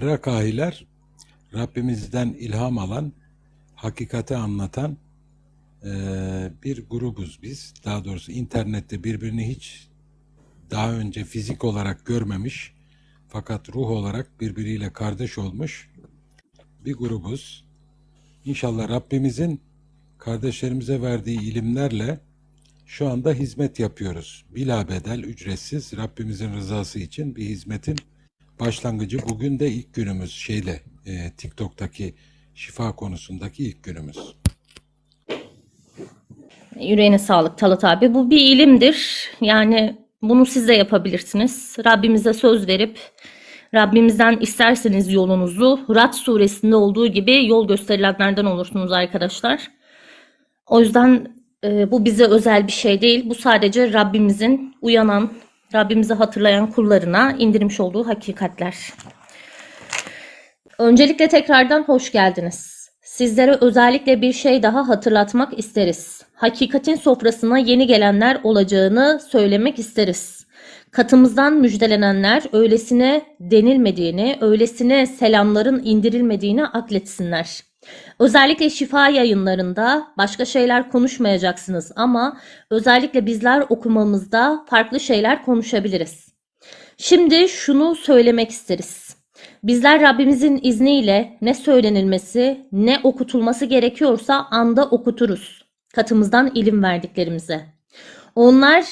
Rakahiler Rabbimizden ilham alan, hakikati anlatan eee, bir grubuz biz. Daha doğrusu internette birbirini hiç daha önce fizik olarak görmemiş fakat ruh olarak birbiriyle kardeş olmuş bir grubuz. İnşallah Rabbimizin kardeşlerimize verdiği ilimlerle şu anda hizmet yapıyoruz. Bila bedel, ücretsiz Rabbimizin rızası için bir hizmetin başlangıcı. Bugün de ilk günümüz şeyle e, TikTok'taki şifa konusundaki ilk günümüz. Yüreğine sağlık Talat abi. Bu bir ilimdir. Yani bunu siz de yapabilirsiniz. Rabbimize söz verip Rabbimizden isterseniz yolunuzu Rad suresinde olduğu gibi yol gösterilenlerden olursunuz arkadaşlar. O yüzden e, bu bize özel bir şey değil. Bu sadece Rabbimizin uyanan, Rabbimizi hatırlayan kullarına indirmiş olduğu hakikatler. Öncelikle tekrardan hoş geldiniz. Sizlere özellikle bir şey daha hatırlatmak isteriz. Hakikatin sofrasına yeni gelenler olacağını söylemek isteriz. Katımızdan müjdelenenler öylesine denilmediğini, öylesine selamların indirilmediğini akletsinler. Özellikle şifa yayınlarında başka şeyler konuşmayacaksınız ama özellikle bizler okumamızda farklı şeyler konuşabiliriz. Şimdi şunu söylemek isteriz. Bizler Rabbimizin izniyle ne söylenilmesi ne okutulması gerekiyorsa anda okuturuz. Katımızdan ilim verdiklerimize. Onlar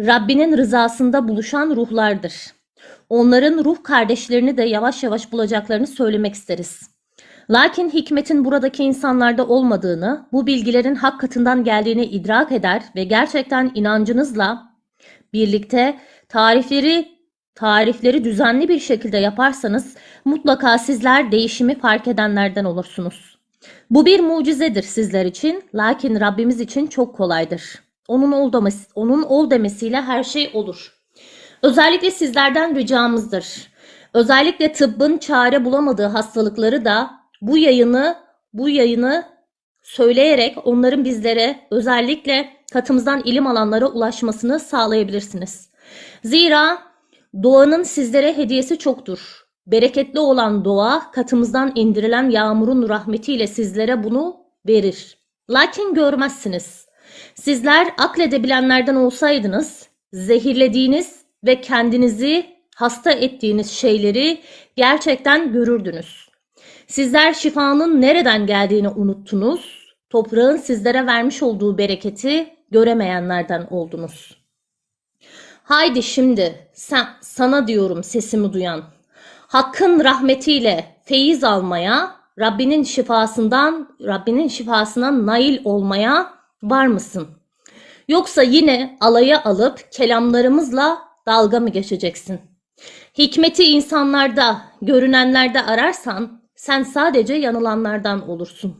Rabbinin rızasında buluşan ruhlardır. Onların ruh kardeşlerini de yavaş yavaş bulacaklarını söylemek isteriz. Lakin hikmetin buradaki insanlarda olmadığını, bu bilgilerin hak katından geldiğini idrak eder ve gerçekten inancınızla birlikte tarifleri tarifleri düzenli bir şekilde yaparsanız mutlaka sizler değişimi fark edenlerden olursunuz. Bu bir mucizedir sizler için, lakin Rabbimiz için çok kolaydır. Onun ol demesi, onun ol demesiyle her şey olur. Özellikle sizlerden ricamızdır. Özellikle tıbbın çare bulamadığı hastalıkları da bu yayını bu yayını söyleyerek onların bizlere özellikle katımızdan ilim alanlara ulaşmasını sağlayabilirsiniz. Zira doğanın sizlere hediyesi çoktur. Bereketli olan doğa katımızdan indirilen yağmurun rahmetiyle sizlere bunu verir. Lakin görmezsiniz. Sizler akledebilenlerden olsaydınız zehirlediğiniz ve kendinizi hasta ettiğiniz şeyleri gerçekten görürdünüz. Sizler şifanın nereden geldiğini unuttunuz. Toprağın sizlere vermiş olduğu bereketi göremeyenlerden oldunuz. Haydi şimdi sen, sana diyorum sesimi duyan. Hakkın rahmetiyle feyiz almaya, Rabbinin şifasından, Rabbinin şifasına nail olmaya var mısın? Yoksa yine alaya alıp kelamlarımızla dalga mı geçeceksin? Hikmeti insanlarda, görünenlerde ararsan sen sadece yanılanlardan olursun.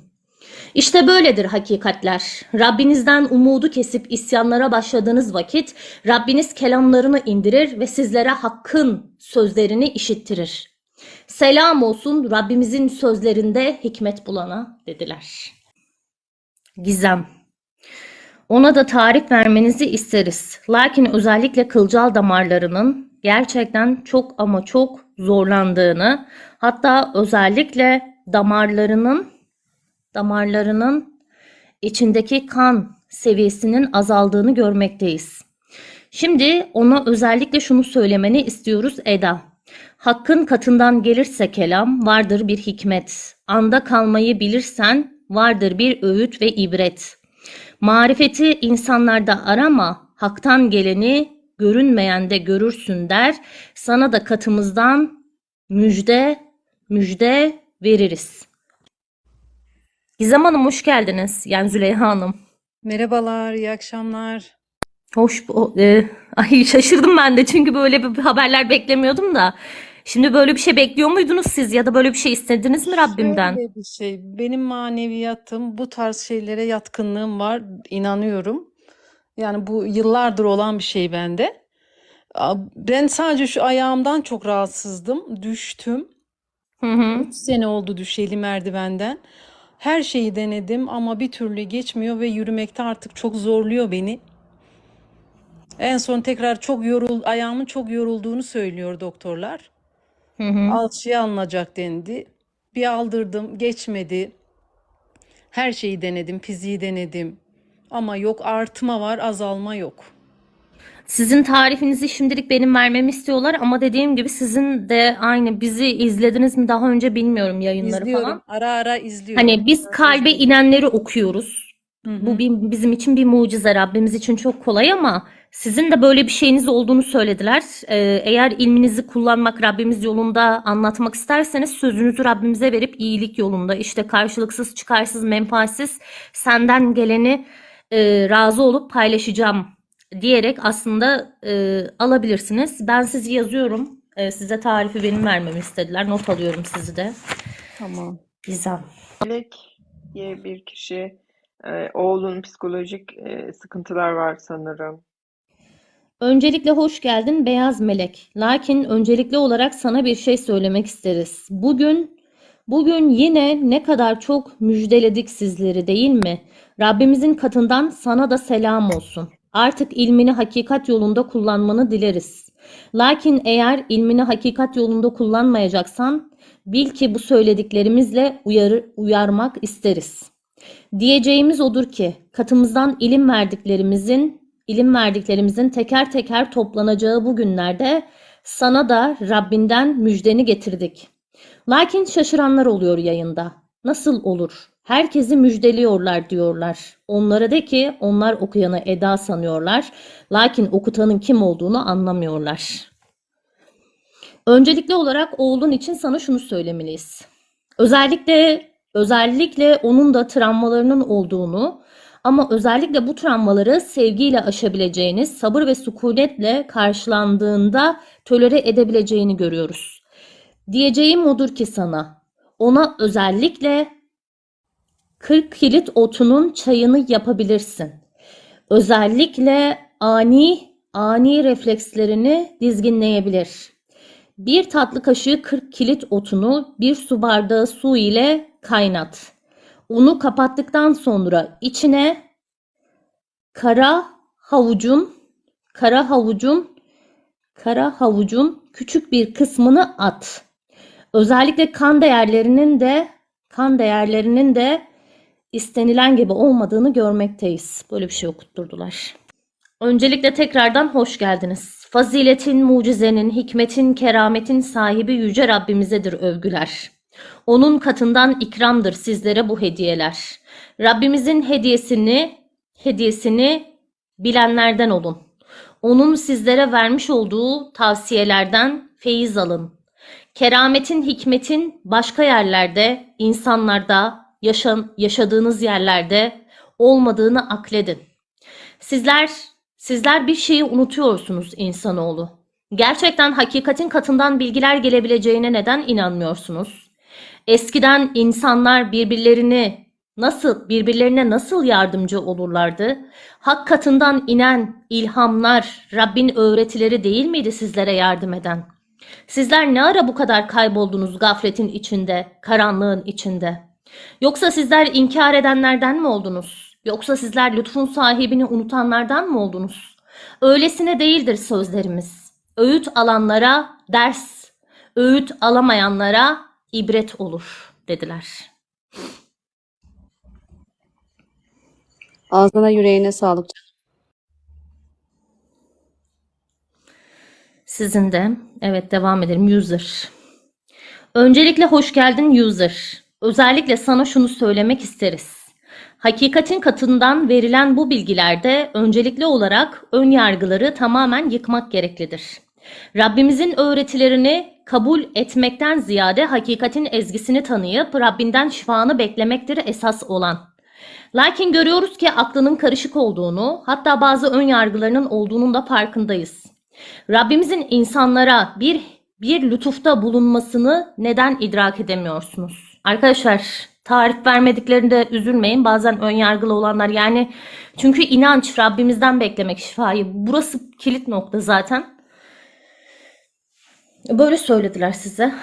İşte böyledir hakikatler. Rabbinizden umudu kesip isyanlara başladığınız vakit Rabbiniz kelamlarını indirir ve sizlere hakkın sözlerini işittirir. Selam olsun Rabbimizin sözlerinde hikmet bulana dediler. Gizem ona da tarif vermenizi isteriz. Lakin özellikle kılcal damarlarının gerçekten çok ama çok zorlandığını, hatta özellikle damarlarının damarlarının içindeki kan seviyesinin azaldığını görmekteyiz. Şimdi ona özellikle şunu söylemeni istiyoruz Eda. Hakkın katından gelirse kelam vardır bir hikmet. Anda kalmayı bilirsen vardır bir öğüt ve ibret. Marifeti insanlarda arama, haktan geleni görünmeyen de görürsün der. Sana da katımızdan müjde, müjde veririz. Gizem Hanım hoş geldiniz. Yani Züleyha Hanım. Merhabalar, iyi akşamlar. Hoş e, ay şaşırdım ben de çünkü böyle bir haberler beklemiyordum da. Şimdi böyle bir şey bekliyor muydunuz siz ya da böyle bir şey istediniz mi Rabbimden? Şöyle bir şey, benim maneviyatım, bu tarz şeylere yatkınlığım var, inanıyorum. Yani bu yıllardır olan bir şey bende. Ben sadece şu ayağımdan çok rahatsızdım, düştüm. Hı hı. 3 sene oldu düşeli merdivenden. Her şeyi denedim ama bir türlü geçmiyor ve yürümekte artık çok zorluyor beni. En son tekrar çok yorul, ayağımın çok yorulduğunu söylüyor doktorlar. Hı hı. Alçıya alınacak dendi. Bir aldırdım, geçmedi. Her şeyi denedim, fiziği denedim. Ama yok artma var, azalma yok. Sizin tarifinizi şimdilik benim vermemi istiyorlar ama dediğim gibi sizin de aynı bizi izlediniz mi daha önce bilmiyorum yayınları İzliyorum, falan. ara ara izliyorum. Hani biz kalbe inenleri okuyoruz. Hı hı. Bu bir- bizim için bir mucize, Rabbimiz için çok kolay ama sizin de böyle bir şeyiniz olduğunu söylediler. Ee, eğer ilminizi kullanmak, Rabbimiz yolunda anlatmak isterseniz sözünüzü Rabbimize verip iyilik yolunda, işte karşılıksız, çıkarsız, menfaatsiz senden geleni e, razı olup paylaşacağım diyerek aslında e, alabilirsiniz. Ben sizi yazıyorum. E, size tarifi benim vermemi istediler. Not alıyorum sizi de. Tamam. Güzel. Melek diye bir kişi e, oğlun psikolojik e, sıkıntılar var sanırım. Öncelikle hoş geldin Beyaz Melek. Lakin öncelikli olarak sana bir şey söylemek isteriz. Bugün bugün yine ne kadar çok müjdeledik sizleri değil mi? Rabbimizin katından sana da selam olsun. Artık ilmini hakikat yolunda kullanmanı dileriz. Lakin eğer ilmini hakikat yolunda kullanmayacaksan bil ki bu söylediklerimizle uyarı, uyarmak isteriz. Diyeceğimiz odur ki katımızdan ilim verdiklerimizin ilim verdiklerimizin teker teker toplanacağı bu günlerde sana da Rabbinden müjdeni getirdik. Lakin şaşıranlar oluyor yayında. Nasıl olur? Herkesi müjdeliyorlar diyorlar. Onlara de ki onlar okuyanı Eda sanıyorlar. Lakin okutanın kim olduğunu anlamıyorlar. Öncelikli olarak oğlun için sana şunu söylemeliyiz. Özellikle özellikle onun da travmalarının olduğunu ama özellikle bu travmaları sevgiyle aşabileceğiniz, sabır ve sükunetle karşılandığında tolere edebileceğini görüyoruz. Diyeceğim odur ki sana, ona özellikle 40 kilit otunun çayını yapabilirsin. Özellikle ani ani reflekslerini dizginleyebilir. Bir tatlı kaşığı 40 kilit otunu bir su bardağı su ile kaynat. Unu kapattıktan sonra içine kara havucun kara havucun kara havucun küçük bir kısmını at. Özellikle kan değerlerinin de kan değerlerinin de istenilen gibi olmadığını görmekteyiz. Böyle bir şey okutturdular. Öncelikle tekrardan hoş geldiniz. Faziletin, mucizenin, hikmetin, kerametin sahibi Yüce Rabbimizedir övgüler. Onun katından ikramdır sizlere bu hediyeler. Rabbimizin hediyesini, hediyesini bilenlerden olun. Onun sizlere vermiş olduğu tavsiyelerden feyiz alın. Kerametin, hikmetin başka yerlerde, insanlarda, yaşan, yaşadığınız yerlerde olmadığını akledin. Sizler sizler bir şeyi unutuyorsunuz insanoğlu. Gerçekten hakikatin katından bilgiler gelebileceğine neden inanmıyorsunuz? Eskiden insanlar birbirlerini nasıl birbirlerine nasıl yardımcı olurlardı? Hak katından inen ilhamlar, Rabbin öğretileri değil miydi sizlere yardım eden? Sizler ne ara bu kadar kayboldunuz gafletin içinde, karanlığın içinde? Yoksa sizler inkar edenlerden mi oldunuz? Yoksa sizler lütfun sahibini unutanlardan mı oldunuz? Öylesine değildir sözlerimiz. Öğüt alanlara ders, öğüt alamayanlara ibret olur dediler. Ağzına yüreğine sağlık. Sizin de. Evet devam edelim. User. Öncelikle hoş geldin user. Özellikle sana şunu söylemek isteriz. Hakikatin katından verilen bu bilgilerde öncelikli olarak ön yargıları tamamen yıkmak gereklidir. Rabbimizin öğretilerini kabul etmekten ziyade hakikatin ezgisini tanıyıp Rabbinden şifanı beklemektir esas olan. Lakin görüyoruz ki aklının karışık olduğunu, hatta bazı ön yargılarının olduğunun da farkındayız. Rabbimizin insanlara bir bir lütufta bulunmasını neden idrak edemiyorsunuz? Arkadaşlar tarif vermediklerinde üzülmeyin. Bazen ön yargılı olanlar yani çünkü inanç Rabbimizden beklemek şifayı. Burası kilit nokta zaten. Böyle söylediler size.